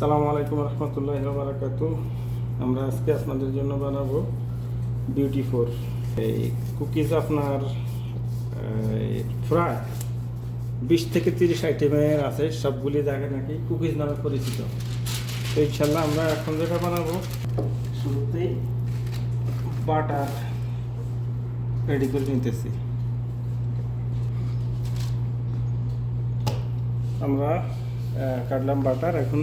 সালামু আলাইকুম রহমতুল্লাহ বারাকাতু আমরা আজকে আপনাদের জন্য বানাবো বিউটি ফোর এই কুকিজ আপনার ফ্রাই বিশ থেকে তিরিশ আইটেমের আছে, সবগুলি জায়গায় নাকি কুকিজ নামে পরিচিত। তো ইনশাল্লাহ আমরা এখন যেটা বানাবো শুরুতেই বাটার রেডি করে নিতেছি। আমরা কাটলাম বাটার, এখন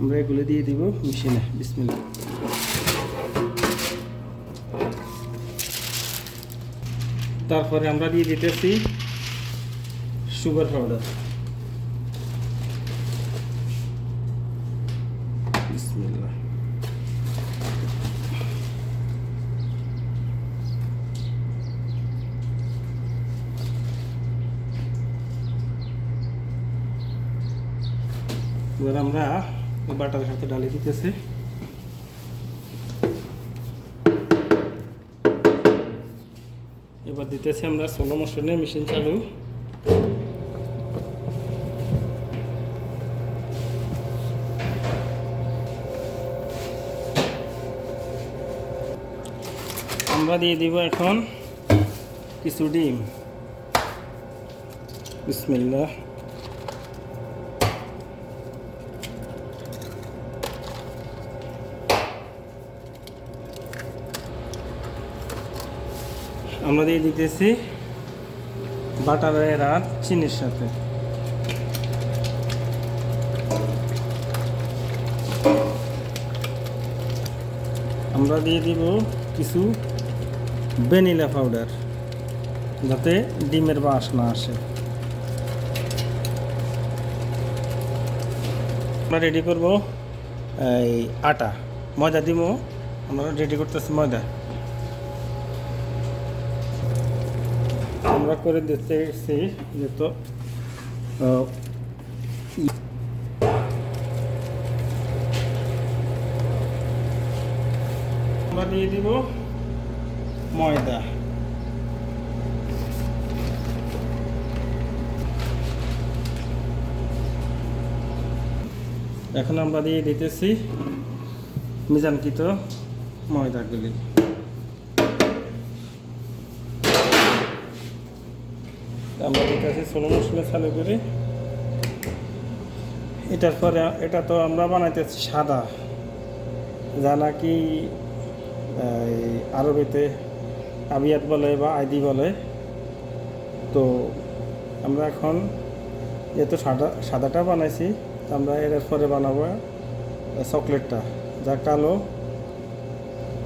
আমরা এগুলো দিয়ে দিব মেশিনে বিসমিল্লা তারপরে আমরা দিয়ে দিতেছি সুগার পাউডার। আমরা বাটার সাথে ডালি দিতেছে। এবার দিতেছি আমরা ষোলো মোশনে মেশিন চালু। আমরা দিয়ে দিব এখন কিছু ডিম। বিসমিল্লাহ। আমরা দিয়ে দিতেছি বাটারের আর চিনির সাথে। আমরা দিয়ে দিব কিছু ভ্যানিলা পাউডার, যাতে ডিমের বাস না আসে। আমরা রেডি করব, এই আটা। ময়দা দিব। আমরা রেডি করতেছি ময়দা। আমরা করে দিতে এসেছি, যেহেতু আমরা দিয়ে দিব ময়দা। এখন আমরা দিয়ে দিতেছি মিজানকৃত ময়দাগুলি। আমরা দিতেছি ষোলো মশলা চালু করে। এটার পরে এটা তো আমরা বানাইতেছি সাদা। যা নাকি আরবিতে আবিয়াত বলে বা আইদি বলে। তো আমরা এখন যেহেতু সাদা, সাদাটা বানাইছি আমরা এর পরে বানাবো চকলেটটা। যা কালো,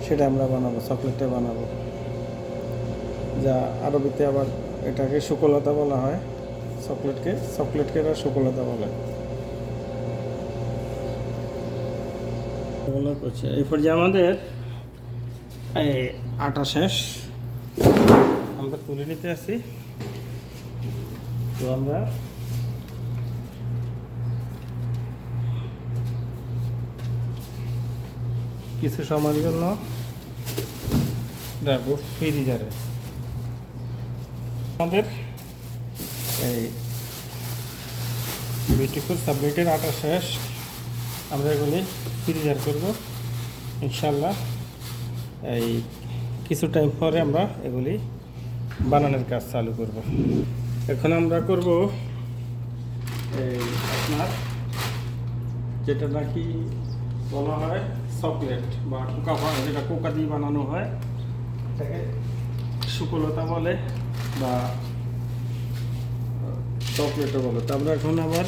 সেটা আমরা বানাবো, চকলেটটা বানাবো। যা আরবিতে আবার এটাকে সুকলতা বলা হয়। চকলেটকে চকলেটকে এরা সুকলতা বলে। করছে এই পর্যায়ে আমাদের এই আটা শেষ। আমরা তুলে নিতে আসি। তো আমরা কিছু সময়ের জন্য রাখব ফ্রিজারে আমাদের এই বিউটিফুল সাবমিটের আটা শেষ। আমরা এগুলি ফ্রিজার করব ইনশাল্লাহ এই কিছু টাইম পরে আমরা এগুলি বানানোর কাজ চালু করব। এখন আমরা করব এই আপনার যেটা নাকি বলা হয় চকলেট বা কোকা যেটা কোকা দিয়ে বানানো হয় সুকলতা বলে। বা চকলেটও বলে। তো আমরা এখন আবার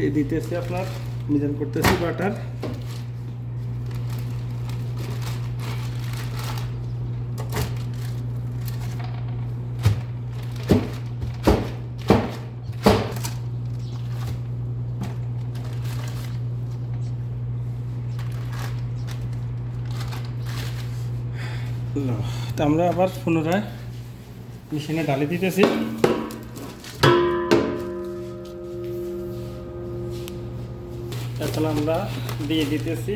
এই দিতেছি আপনার মিজান করতেছি বাটার। তো আমরা আবার পুনরায় মেশিনে ডালি দিতেছি। এখন আমরা দিয়ে দিতেছি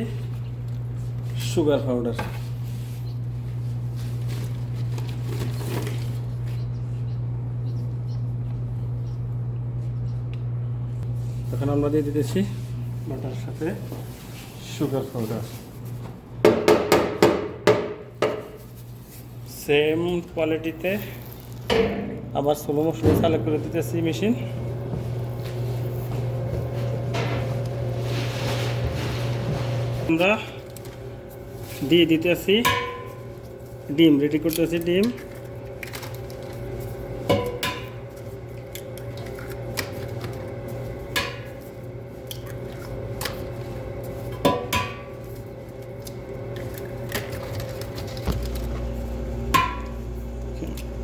সুগার পাউডার। এখন আমরা দিয়ে দিতেছি বাটার সাথে সুগার পাউডার। সেম কোয়ালিটিতে আবার স্লো মোশনে চালু করে দিতেছি মেশিন। আমরা দিয়ে দিতেছি। ডিম রেডি করতেছি ডিম।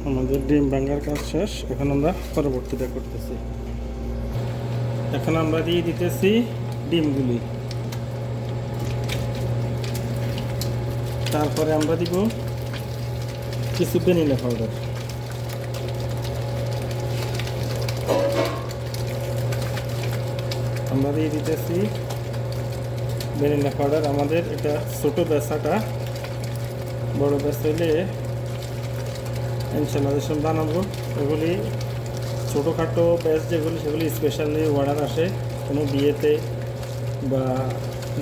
আমাদের ডিম ভাঙার কাজ শেষ। এখন আমরা পরবর্তীটা করতেছি। এখন আমরা দিয়ে দিতেছি ডিমগুলি। তারপরে আমরা দিব কিছু ভ্যানিলা পাউডার। আমরা দিয়ে দিতেছি ভ্যানিলা পাউডার। আমাদের এটা ছোটো বেসাটা বড় বেস হইলে ইনশাল্লাহ বানাবো এগুলি ছোটোখাটো ব্যাচ যেগুলি সেগুলি স্পেশালি অর্ডার আসে। কোনো বিয়েতে বা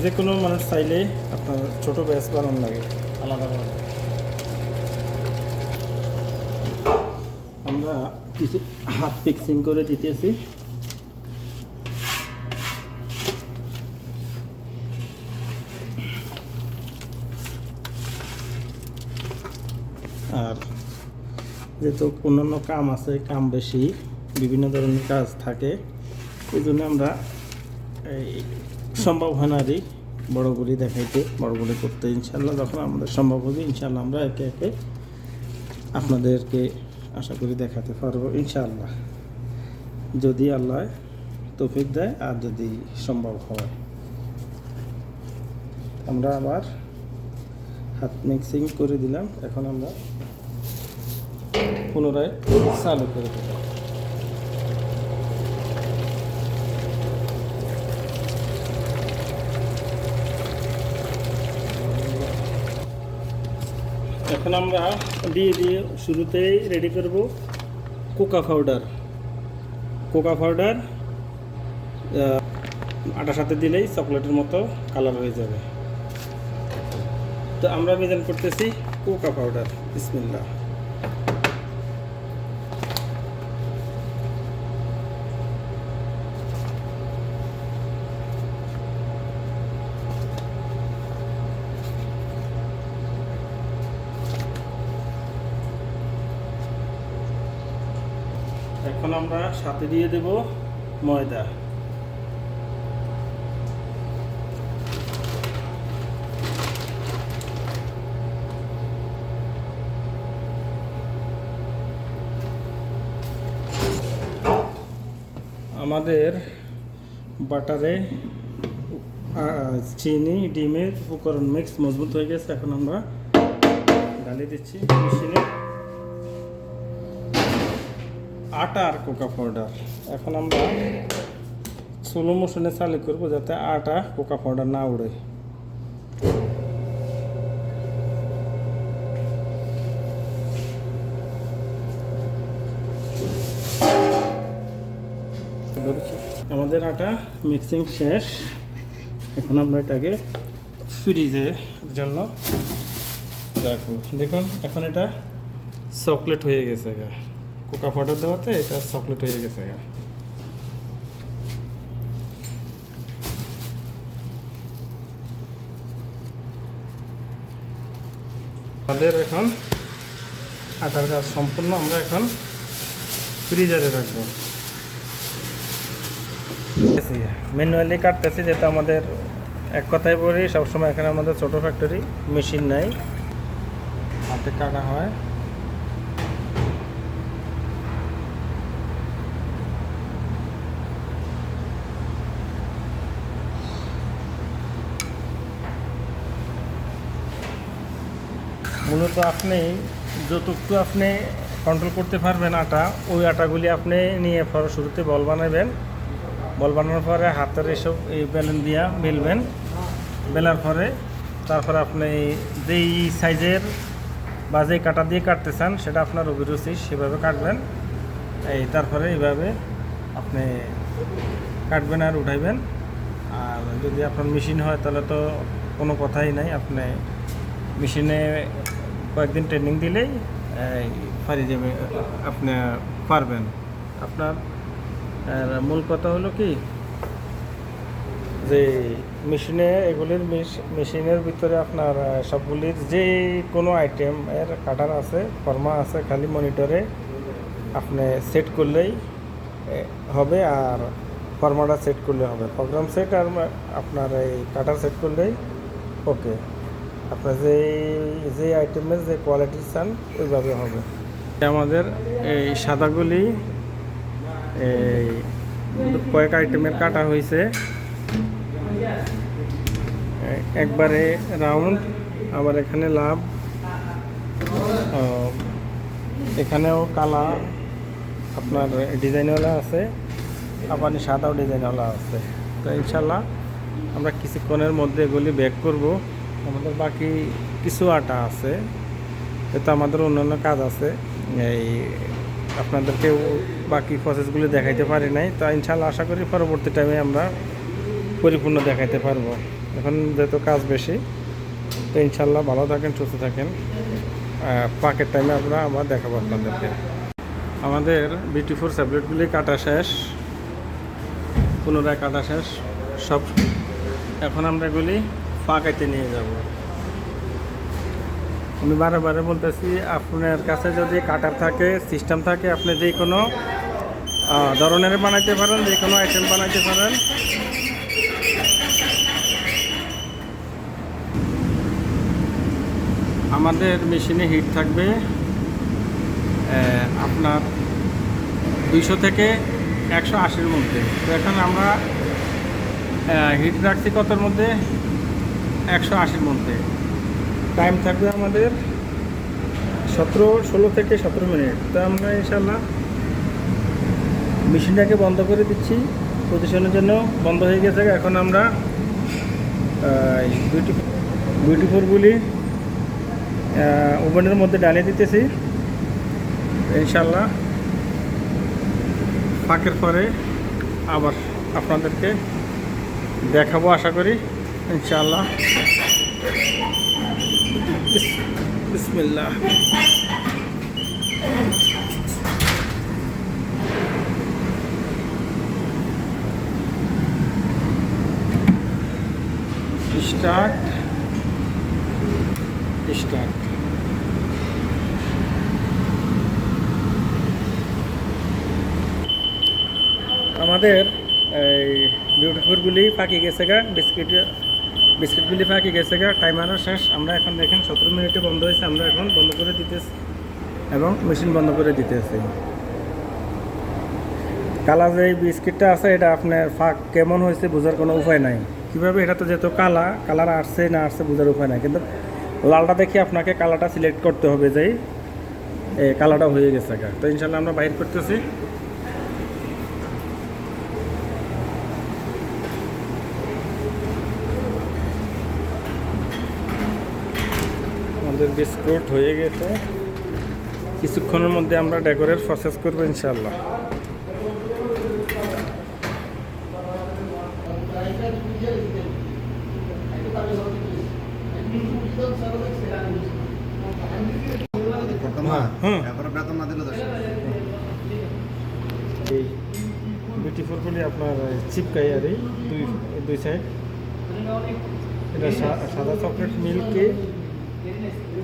যে কোনো মানুষ চাইলে আপনার ছোটো ব্যাচ বানানো লাগে। আলাদাভাবে আলাদা আমরা কিছু হাত ফিক্সিং করে দিতেছি আর যেহেতু অন্যান্য কাম আছে, কাম বেশি, বিভিন্ন ধরনের কাজ থাকে, এই জন্য আমরা এই সম্ভব হয় না আরই বড়গুলি দেখাইতে বড়গুলি করতে। ইনশাল্লাহ যখন আমাদের সম্ভব হবে ইনশাল্লাহ আমরা একে একে আপনাদেরকে আশা করি দেখাতে পারব, ইনশাআল্লাহ। যদি আল্লাহ তৌফিক দেয়, আর যদি সম্ভব হয়। আমরা আবার হাত মিক্সিং করে দিলাম, এখন আমরা পুনরায় চালু করে দেব। এখন আমরা দিয়ে দিয়ে শুরুতেই রেডি করব কোকা পাউডার কোকা পাউডার আটার সাথে দিলেই চকলেটের মতো কালার হয়ে যাবে। তো আমরা মেজান করতেছি কোকা পাউডার বিসমিল্লাহ এখন আমরা সাথে দিয়ে দেব ময়দা। আমাদের বাটারে চিনি, ডিমের উপকরণ মিক্স মজবুত হয়ে গেছে। এখন আমরা ঢালিয়ে দিচ্ছি মেশিনে আটা আর কোকা পাউডার। এখন আমরা স্লো মোশনে চালু করব যাতে আটা কোকা পাউডার না উড়ে। আমাদের আটা মিক্সিং শেষ। এখন আমরা এটাকে ফ্রিজের জন্য রাখব। দেখুন, এখন এটা চকলেট হয়ে গেছে গা। কোকা পাউডার দেওয়াতে এটা চকলেট হয়ে গেছে আমাদের এখন আটার কাজ সম্পূর্ণ আমরা এখন ফ্রিজারে রাখব। ম্যানুয়ালি কাটতেছি যেটা আমাদের এক কথায় বলি সবসময় এখানে আমাদের ছোটো ফ্যাক্টরি মেশিন নাই। হাতে কাটা হয়। মূলত আপনি যতটুকু আপনি কন্ট্রোল করতে পারবেন আটা, ওই আটাগুলি আপনি নিয়ে পরে শুরুতে বল বানাবেন। বল বানানোর পরে হাতের এসব এই বেলুন দিয়া বেলবেন। বেলার পরে তারপরে আপনি যেই সাইজের বা যেই কাটা দিয়ে কাটতে চান, সেটা আপনার অভিরুচি সেভাবে কাটবেন। এই তারপরে এইভাবে আপনি কাটবেন আর উঠাইবেন। আর যদি আপনার মেশিন হয়, তাহলে তো কোনো কথাই নাই। আপনি মেশিনে কয়েকদিন ট্রেনিং দিলেই পারি যাবে আপনি পারবেন। আপনার আর মূল কথা হলো কি যে মেশিনে এগুলির মেশ- মেশিনের ভিতরে আপনার সবগুলির যে কোনো আইটেম এর কাটার আছে ফর্মা আছে খালি মনিটরে আপনি সেট করলেই হবে আর ফর্মাটা সেট করলে হবে। প্রোগ্রাম সেট আর আপনার এই কাটার সেট করলেই ওকে আপনার যে যে আইটেমের যে কোয়ালিটি চান, ওইভাবে হবে। আমাদের এই সাদাগুলি, এই কয়েক আইটেমের কাটা হয়েছে একবারে রাউন্ড, আবার এখানে লাভ। এখানেও কালা, আপনার ডিজাইনওয়ালা আছে, আবার সাদাও ডিজাইনওয়ালা আছে। তো ইনশাল্লাহ আমরা কিছুক্ষণের মধ্যে এগুলি ব্যাক করব। আমাদের বাকি কিছু আটা আছে। তো আমাদের অন্যান্য কাজ আছে। এই আপনাদেরকে বাকি প্রসেসগুলি দেখাইতে পারি নাই। তা ইনশাল্লাহ আশা করি পরবর্তী টাইমে আমরা পরিপূর্ণ দেখাইতে পারব। এখন যেহেতু কাজ বেশি, তো ইনশাল্লাহ ভালো থাকেন, সুস্থ থাকেন। পাকের টাইমে আমরা আবার দেখাবো আপনাদেরকে। আমাদের বিউটি ফোর স্যাবলেটগুলি কাটা শেষ। পুনরায় কাটা শেষ। সব এখন আমরা এগুলি পাকাইতে নিয়ে যাব। আমি বারে বারে বলতেছি, আপনার কাছে যদি কাটার থাকে সিস্টেম থাকে, আপনি যে কোনো ধরনের বানাইতে পারেন, যে কোনো আইটেম বানাইতে পারেন। আমাদের মেশিনে হিট থাকবে আপনার দুইশো থেকে একশো আশির মধ্যে। তো এখন আমরা হিট রাখছি কতর মধ্যে? একশো আশির মধ্যে। টাইম থাকবে আমাদের সতেরো, ষোলো থেকে সতেরো মিনিট। তো আমরা ইনশাল্লাহ মেশিনটাকে বন্ধ করে দিচ্ছি। পজিশনের জন্য বন্ধ হয়ে গেছে। এখন আমরা বিউটি বিউটি ফোরগুলি ওভেনের মধ্যে ডালিয়ে দিতেছি। ইনশাল্লাহ ফাঁকের পরে আবার আপনাদেরকে দেখাবো, আশা করি। ইনশাল্লাহ বিস- বিসমিল্লাহ। স্টার্ট স্টার্ট আমাদের এই বিউটিফুলগুলি ফাঁকি গেছে গা বিস্কিট বিস্কিটগুলি ফাঁকি গেছে গা টাইমারও শেষ। আমরা এখন দেখেন, সতেরো মিনিটে বন্ধ হয়েছে, আমরা এখন বন্ধ করে দিতেছি এবং মেশিন বন্ধ করে দিতেছি। কালা যে বিস্কিটটা আছে, এটা আপনার ফাঁক কেমন হয়েছে বোঝার কোনো উপায় নাই। কীভাবে এটা তো যেহেতু কালা, কালার আসছে না আসছে বোঝার উপায় নাই। কিন্তু লালটা দেখে আপনাকে কালারটা সিলেক্ট করতে হবে যে এই কালারটা হয়ে গেছে গা। তো ইনশাল্লাহ আমরা বাইর করতেছি আমাদের বিস্কুট হয়ে গেছে। কিছুক্ষণের মধ্যে আমরা ডেকোরেট প্রসেস করব ইনশাল্লাহ বিউটিফুল বলি আপনার চিপকাই আর এই দুই দুই সাইড এটা সাদা চকলেট মিল্কে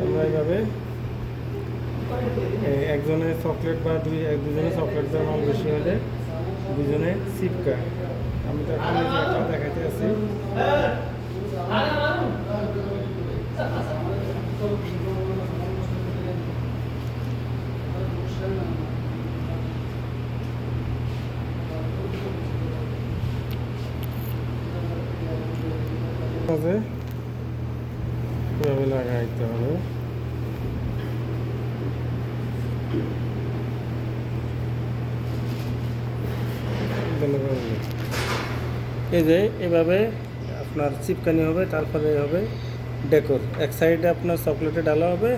আমরা এইভাবে এ, একজনে চকলেট বা দুই এক দুজনে চকলেট মাল বেশি হলে দুজনে চিপকা আমি তো এখন একটা দেখাতে আছি আছে। এই যে এভাবে আপনার চিপকানি হবে তারপরে হবে ডেকোর। এক সাইডে আপনার চকলেটে ডালা হবে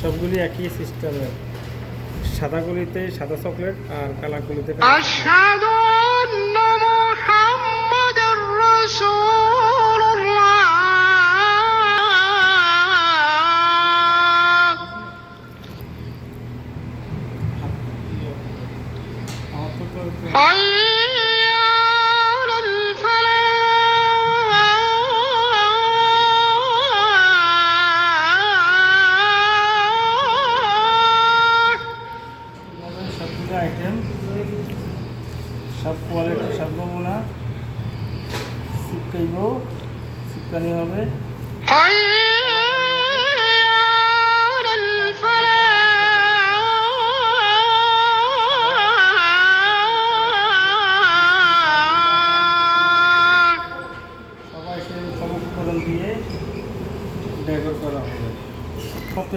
সবগুলি একই সিস্টেমে সাদাগুলিতে সাদা চকলেট আর কালারগুলিতে আমার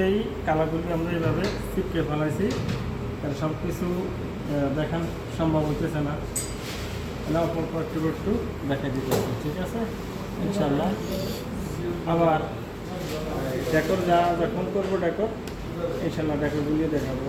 সতেই কালাগুলি আমরা এইভাবে চিপকে ফেলাইছি। কারণ সব কিছু দেখান সম্ভব হতেছে না। অল্প অল্প একটু একটু দেখা দিতে হবে, ঠিক আছে? ইনশাল্লাহ আবার ডেকর যা যখন করব ডেকর ইনশাল্লাহ ডেকোরগুলিও দেখাবো।